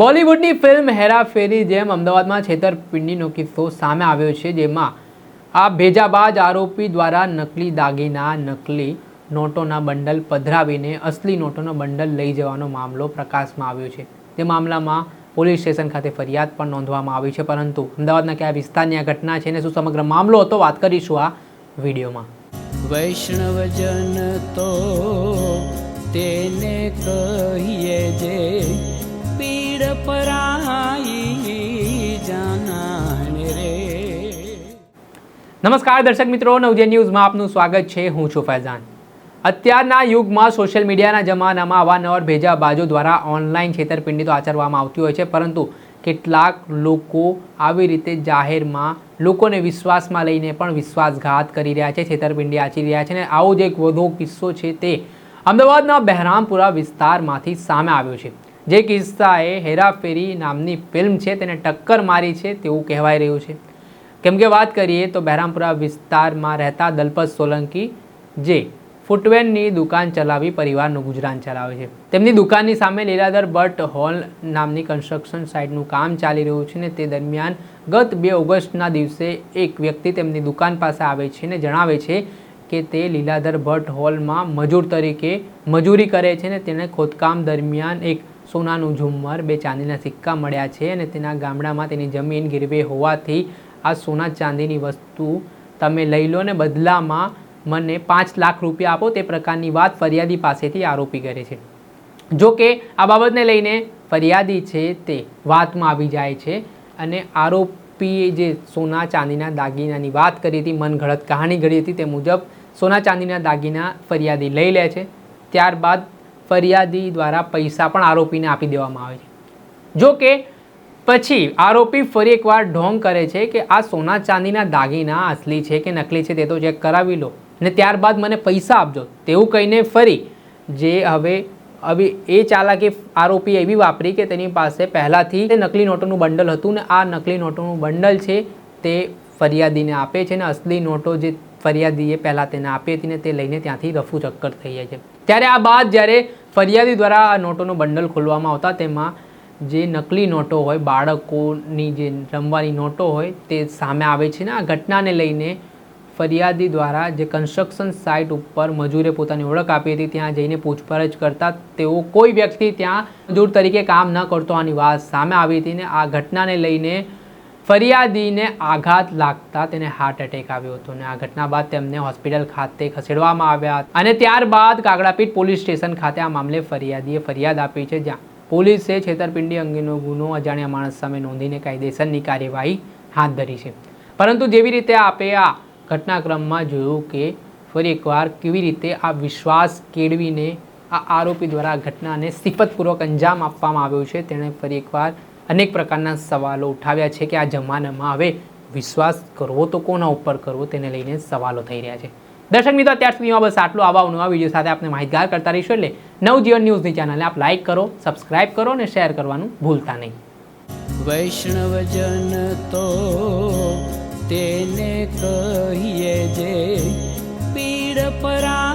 બોલિવૂડની film હેરાફેરી, જેમ અમદાવાદમાં છેતરપિંડીનો કિસ્સો સામે આવ્યો છે, જેમાં આ ભેજાબાજ આરોપી દ્વારા નકલી દાગીના, નકલી નોટોના બંડલ પધરાવીને અસલી નોટોનો બંડલ લઈ જવાનો મામલો પ્રકાશમાં આવ્યો છે. તે મામલામાં પોલીસ સ્ટેશન ખાતે ફરિયાદ પણ નોંધવામાં આવી છે, પરંતુ અમદાવાદના કયા વિસ્તારની આ ઘટના છે અને શું સમગ્ર મામલો હતો, વાત કરીશું આ વિડીયોમાં. વૈષ્ણવજન તો તેને કહીએ જે પરાઈ નમસ્કાર, દર્શક મિત્રો. નવજે ન્યૂઝમાં આપનું સ્વાગત છે. હું છું ફૈઝાન. અત્યારના યુગમાં સોશિયલ મીડિયાના જમાનામાં અવારનવાર ભેજા બાજુ દ્વારા ઓનલાઈન છેતરપિંડી તો આચરવામાં આવતી હોય છે, પરંતુ કેટલાક લોકો આવી રીતે જાહેરમાં લોકોને વિશ્વાસમાં લઈને પણ વિશ્વાસઘાત કરી રહ્યા છે, છેતરપિંડી આચરી રહ્યા છે અને આવો જ એક વધુ કિસ્સો છે તે અમદાવાદના બહેરામપુરા વિસ્તારમાંથી સામે આવ્યો છે. જે કિસ્સાએ હેરાફેરી નામની ફિલ્મ છે તેને ટક્કર મારી છે તેવું કહેવાઈ રહ્યું છે. કેમ કે વાત કરીએ તો બહેરામપુરા વિસ્તારમાં રહેતા દલપત સોલંકી જે ફૂટવેરની દુકાન ચલાવી પરિવારનું ગુજરાન ચલાવે છે. તેમની દુકાનની સામે લીલાધર બટ હોલ નામની કન્સ્ટ્રક્શન સાઇટનું કામ ચાલી રહ્યું છે ને તે દરમિયાન ગત બે ઓગસ્ટના દિવસે એક વ્યક્તિ તેમની દુકાન પાસે આવે છે ને જણાવે છે કે તે લીલાધર ભટ્ટ હોલમાં મજૂર તરીકે મજૂરી કરે છે ને તેને ખોદકામ દરમિયાન એક સોનાનું ઝુમ્મર બે ચાંદીના સિક્કા મળ્યા છે અને તેના ગામડામાં તેની જમીન ગીરવે હોવાથી આ સોના ચાંદીની વસ્તુ તમે લઈ લો ને બદલામાં મને પાંચ લાખ રૂપિયા આપો. તે પ્રકારની વાત ફરિયાદી પાસેથી આરોપી કરે છે. જો કે આ બાબતને લઈને ફરિયાદી છે તે વાતમાં આવી જાય છે અને આરોપીએ જે સોના ચાંદીના દાગીનાની વાત કરી હતી મનગઢત કહાણી ઘડી હતી તે મુજબ સોના ચાંદીના દાગીના ફરિયાદી લઈ લે છે. ત્યારબાદ ફરિયાદી દ્વારા પૈસા પણ આરોપીને આપી દેવામાં આવે છે. જો કે, પછી આરોપી ફરી એકવાર ઢોંગ કરે છે કે આ સોના ચાંદીના દાગીના અસલી છે કે નકલી છે તે તો ચેક કરાવી લો. ને ત્યારબાદ મને પૈસા આપજો. તેવું કહીને ફરી જે હવે હવે એ ચાલાકી આરોપી એવી વાપરી કે તેની પાસે પહેલાંથી નકલી નોટોનું બંડલ હતું ને આ નકલી નોટોનું બંડલ છે તે ફરિયાદીને આપે છે ને અસલી નોટો જે ફરિયાદીએ પહેલાં તેને આપી હતી ને તે લઈને ત્યાંથી રફુ ચક્કર થઈ જાય છે. ત્યારે આ બાદ જ્યારે ફરિયાદી દ્વારા આ નોટોનું બંડલ ખોલવામાં આવતા, તેમાં જે નકલી નોટો હોય, બાળકોની જે રમવાની નોટો હોય, તે સામે આવે છે ને આ ઘટનાને લઈને ફરિયાદી દ્વારા જે કન્સ્ટ્રક્શન સાઇટ ઉપર મજૂરે પોતાની ઓળખ આપી હતી, ત્યાં જઈને પૂછપરછ કરતા તેઓ કોઈ વ્યક્તિ ત્યાં મજૂર તરીકે કામ ન કરતો આની વાત સામે આવી હતી ને આ ઘટનાને લઈને ફરિયાદીને આઘાત લાગતા તેને હાર્ટ એટેક આવ્યો હતો અને આ ઘટના બાદ તેમને હોસ્પિટલ ખાતે ખસેડવામાં આવ્યા હતા. અને ત્યારબાદ કાગડાપીઠ પોલીસ સ્ટેશન ખાતે આ મામલે ફરિયાદીએ ફરિયાદ આપી છે, જ્યાં પોલીસે છેતરપિંડી અંગેનો ગુનો, અજાણ્યા માણસ સામે નોંધીને કાયદેસરની કાર્યવાહી હાથ ધરી છે. પરંતુ જેવી રીતે આપે આ ઘટનાક્રમમાં જોયું કે ફરી એકવાર કેવી રીતે આ વિશ્વાસ કેળવીને આ આરોપી દ્વારા ઘટનાને સિફતપૂર્વક અંજામ આપવામાં આવ્યો છે, તેણે ફરી એકવાર અનેક પ્રકારના સવાલો ઉઠાવ્યા છે કે આ જમાનામાં હવે વિશ્વાસ કરવો તો કોના ઉપર કરવો તેને લઈને સવાલો થઈ રહ્યા છે. દર્શક મિત્રો, અત્યાર સુધીમાં બસ આટલું. આવા નવા વીડિયો સાથે આપણે માહિતગાર કરતા રહીશું એટલે નવજીવન ન્યૂઝની ચેનલને આપ લાઇક કરો, સબસ્ક્રાઇબ કરો અને શેર કરવાનું ભૂલતા નહીં. વૈષ્ણવજન તો તેને કહીએ જે પીડ જાના